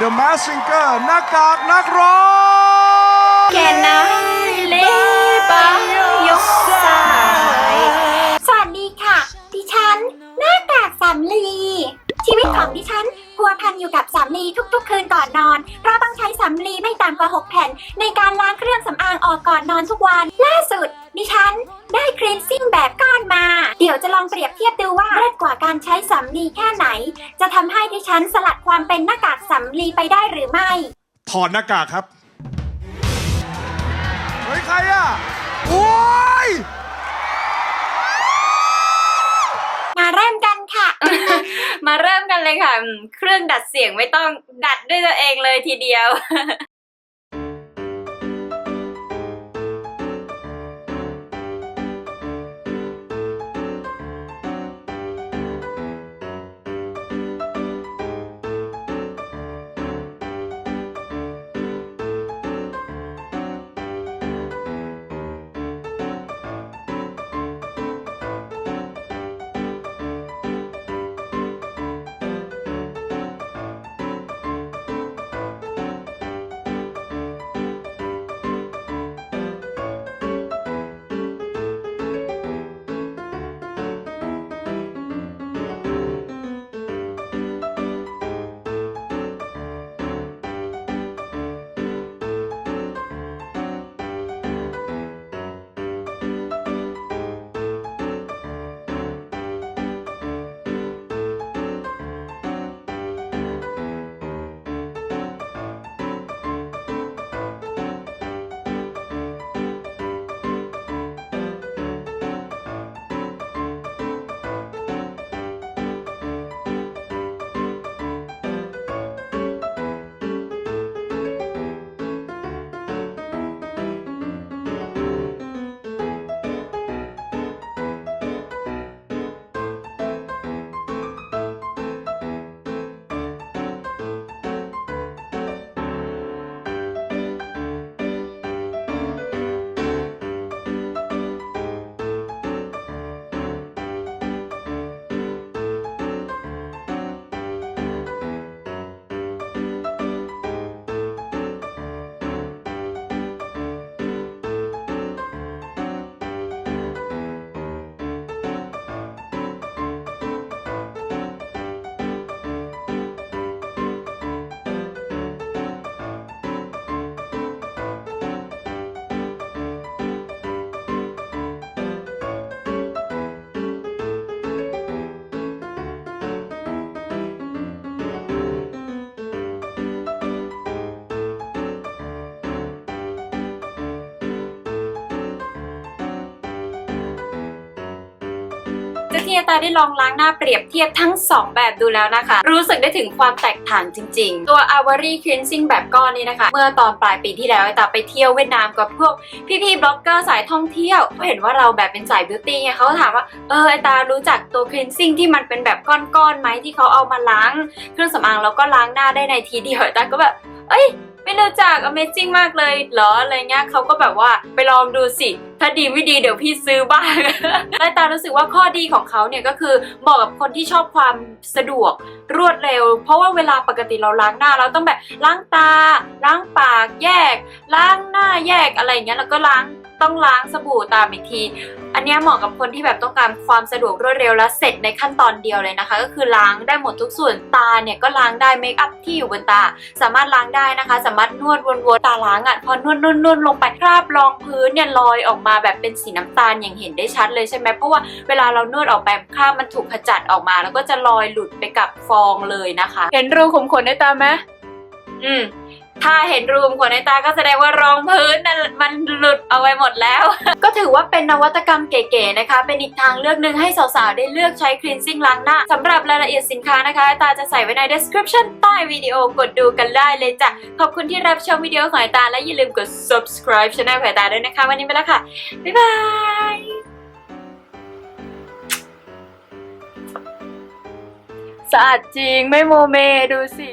The Mask Singer หน้ากากนักร้องแกนายเลบายกสายสวัสดีค่ะ ดิฉัน หน้ากากสำลี ชีวิตของดิฉันพัวพันอยู่กับสำลีทุกๆ คืนก่อนนอน เพราะต้องใช้สำลีไม่ต่ำกว่า 6 แผ่น ในการล้างเครื่องสำอางออกก่อนนอนทุกวัน ล่าสุด ดิฉันได้ครีนซิ่งแบบก้อนมา เดี๋ยวจะลองเปรียบเทียบดูว่าเลิศกว่าการใช้สำลีแค่ไหน จะทำให้ดิฉันสลัดความเป็นหน้ากากสำลีไปได้หรือไม่ ถอดหน้ากากครับ เฮ้ย ใครอะ โอ้ย มาเริ่มกันค่ะ มาเริ่มกันเลยค่ะอืมเครื่องดัดเสียงไม่ต้องดัดด้วยตัวเองเลยทีเดียว เจ้าที่ตาได้ลองล้างหน้าเปรียบเทียบทั้ง 2 แบบดูแล้วนะคะ รู้สึกได้ถึงความแตกต่างจริง ๆ ตัว a v a r y Cleansing แบบก้อนนี้นะคะ เมื่อตอนปลายปีที่แล้วไอตาไปเที่ยวเวียดนามกับพวกพี่ๆบล็อกเกอร์สายท่องเที่ยวเขาเห็นว่าเราแบบเป็นสายบิวตี้ไงเขาก็ถามว่าเออไอตารู้จักตัว Cleansing ที่มันเป็นแบบก้อนๆไหมที่เขาเอามาล้าง เครื่องสำอางแล้วก็ล้างหน้าได้ในทีเดียวไอตาก็แบบเอ้ย ไม่รู้จัก Amazing มากเลยเหรออะไรเงี้ยเขาก็แบบว่าไปลองดูสิ ถ้าดีไม่ดีเดี๋ยวพี่ซื้อบ้าง ไละตารู้สึกว่าข้อดีของเขาเนี่ยก็คือเหมาะกับคนที่ชอบความสะดวกรวดเร็ว เพราะว่าเวลาปกติเราล้างหน้าเราต้องแบบล้างตา ล้างปากแยก ล้างหน้าแยกอะไรเงี้ยแล้วก็ล้าง ต้องล้างสบู่ตามอีกที อันเนี้ยเหมาะกับคนที่แบบต้องการความสะดวกรวดเร็วและเสร็จในขั้นตอนเดียวเลยนะคะ ก็คือล้างได้หมดทุกส่วนตาเนี่ยก็ล้างได้เมคอัพที่อยู่บนตา สามารถล้างได้นะคะ สามารถนวดวนๆตาล้างอะพอนวดนวดนวดลงไปคราบรองพื้นเนี่ยลอยออกมาแบบเป็นสีน้ำตาลอย่างเห็นได้ชัดเลยใช่ไหมเพราะว่าเวลาเรานวดออกไปคราบมันถูกขจัดออกมา แล้วก็จะลอยหลุดไปกับฟองเลยนะคะ เห็นรูขุมขนในตาไหมอืม ถ้าเห็นรูมขนในตาก็แสดงว่ารองพื้นนั่นมันหลุดเอาไว้หมดแล้ว ก็ถือว่าเป็นนวัตกรรมเก๋ๆนะคะ เป็นอีกทางเลือกหนึ่งให้สาวๆ ได้เลือกใช้ cleansing ล้างหน้าสำหรับรายละเอียดสินค้านะคะตาจะใส่ไว้ใน description ใต้วิดีโอกดดูกันได้เลยจ้ะ ขอบคุณที่รับชมวิดีโอของไอตาและอย่าลืมกด subscribe channel ของไอตาด้วยนะคะ วันนี้ไปแล้วค่ะ บ๊ายบายสะอาดจริงไม่โมเมดูสิ